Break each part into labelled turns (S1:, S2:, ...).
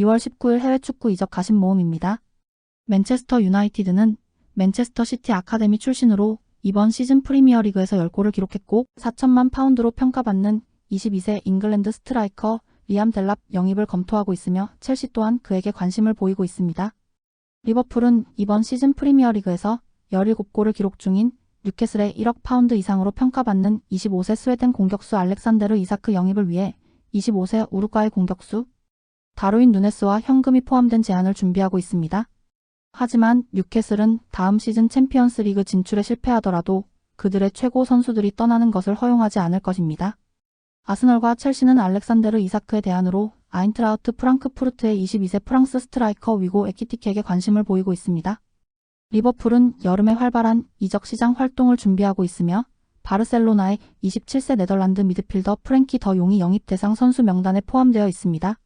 S1: 2월 19일 해외 축구 이적 가심 모음입니다. 맨체스터 유나이티드는 맨체스터 시티 아카데미 출신으로 이번 시즌 프리미어리그에서 10골을 기록했고 4천만 파운드로 평가받는 22세 잉글랜드 스트라이커 리암 델랍 영입을 검토하고 있으며 첼시 또한 그에게 관심을 보이고 있습니다. 리버풀은 이번 시즌 프리미어리그에서 17골을 기록 중인 뉴캐슬의 1억 파운드 이상으로 평가받는 25세 스웨덴 공격수 알렉산데르 이사크 영입을 위해 25세 우루과이 공격수 다루인 누네스와 현금이 포함된 제안을 준비하고 있습니다. 하지만 뉴캐슬은 다음 시즌 챔피언스 리그 진출에 실패하더라도 그들의 최고 선수들이 떠나는 것을 허용하지 않을 것입니다. 아스널과 첼시는 알렉산데르 이사크의 대안으로 아인트라우트 프랑크푸르트의 22세 프랑스 스트라이커 위고 에키티케에게 관심을 보이고 있습니다. 리버풀은 여름에 활발한 이적 시장 활동을 준비하고 있으며 바르셀로나의 27세 네덜란드 미드필더 프랭키 더 용이 영입 대상 선수 명단에 포함되어 있습니다.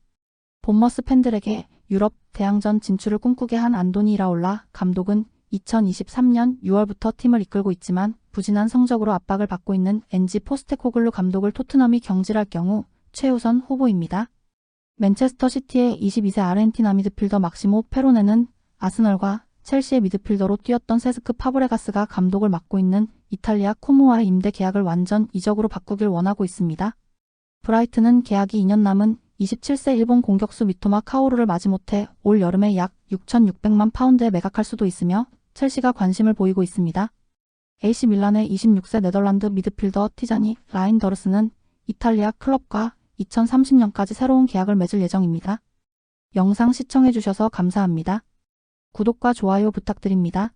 S1: 본머스 팬들에게 유럽 대항전 진출을 꿈꾸게 한 안도니 라올라 감독은 2023년 6월부터 팀을 이끌고 있지만 부진한 성적으로 압박을 받고 있는 엔지 포스테코글루 감독을 토트넘이 경질할 경우 최우선 후보입니다. 맨체스터 시티의 22세 아르헨티나 미드필더 막시모 페로네는 아스널과 첼시의 미드필더로 뛰었던 세스크 파브레가스가 감독을 맡고 있는 이탈리아 코모와의 임대 계약을 완전 이적으로 바꾸길 원하고 있습니다. 브라이트는 계약이 2년 남은 27세 일본 공격수 미토마 카오루를 마지못해 올 여름에 약 6,600만 파운드에 매각할 수도 있으며 첼시가 관심을 보이고 있습니다. AC 밀란의 26세 네덜란드 미드필더 티자니 라인 더르스는 이탈리아 클럽과 2030년까지 새로운 계약을 맺을 예정입니다. 영상 시청해주셔서 감사합니다. 구독과 좋아요 부탁드립니다.